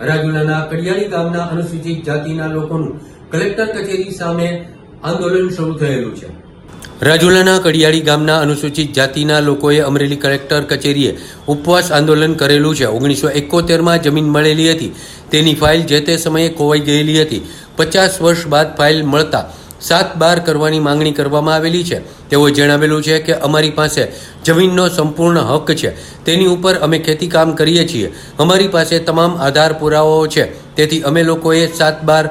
રાજુલાના કડિયાળી ગામના અનુસૂચિત જાતિના લોકોનું કલેક્ટર કચેરી સામે આંદોલન શરૂ થયેલું છે. રાજુલાના કડિયાળી ગામના અનુસૂચિત જાતિના લોકોએ અમરેલી કલેક્ટર કચેરીએ ઉપવાસ આંદોલન કરેલું છે. ઓગણીસો એકોતેરમાં જમીન મળેલી હતી. તેની ફાઇલ જે તે સમયે ખોવાઈ ગયેલી હતી. પચાસ વર્ષ બાદ ફાઇલ મળતા સાત બાર કરવાની માંગણી કરવામાં આવેલી છે. તેઓએ જણાવેલું છે કે અમારી પાસે જમીનનો સંપૂર્ણ હક છે. તેની ઉપર અમે ખેતીકામ કરીએ છીએ. અમારી પાસે તમામ આધાર પુરાવાઓ છે. તેથી અમે લોકોએ સાત બાર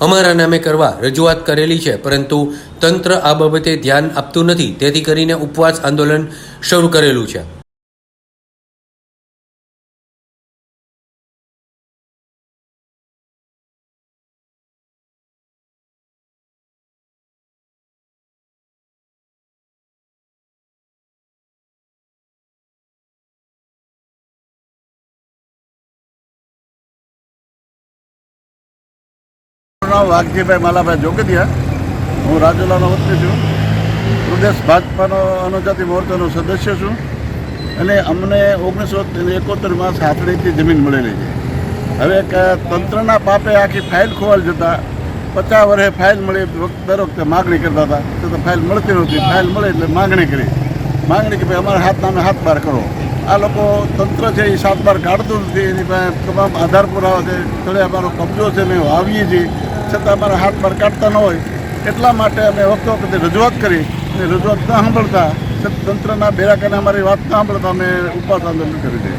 અમારા નામે કરવા રજૂઆત કરેલી છે. પરંતુ તંત્ર આ બાબતે ધ્યાન આપતું નથી. તેથી કરીને ઉપવાસ આંદોલન શરૂ કરેલું છે. મારું નામ વાઘજીભાઈ માલાભાઈ જોગડિયા હું રાજુલાનો વતની છું. પ્રદેશ ભાજપાનો અનુજાતિ મોરચાનો સદસ્ય છું. અને અમને ઓગણીસો એકોતેરમાં સાથળીથી જમીન મળેલી છે. હવે તંત્રના પાપે આખી ફાઇલ ખોવાલ જતા, પચાસ વર્ષે ફાઇલ મળી, દર વખતે માગણી કરતા હતા. તો ફાઇલ મળતી નહોતી. ફાઇલ મળે એટલે માગણી કરી. માગણી કે ભાઈ અમારા હાથ નામે હાથ બાર કરો. આ લોકો તંત્ર છે એ સાત બાર કાઢતું નથી, એની પાસે તમામ આધાર પુરાવા છે થોડે અમારો કબજો છે, અમે વાવીએ છીએ. છતાં અમારા હાથ બાર કાઢતા ન હોય. એટલા માટે અમે વખતો વખતે રજૂઆત કરી અને રજૂઆત ન સાંભળતા તંત્રના બેરાકાને અમારી વાત ન સાંભળતા અમે ઉપવાસ આંદોલન કરી દઈએ.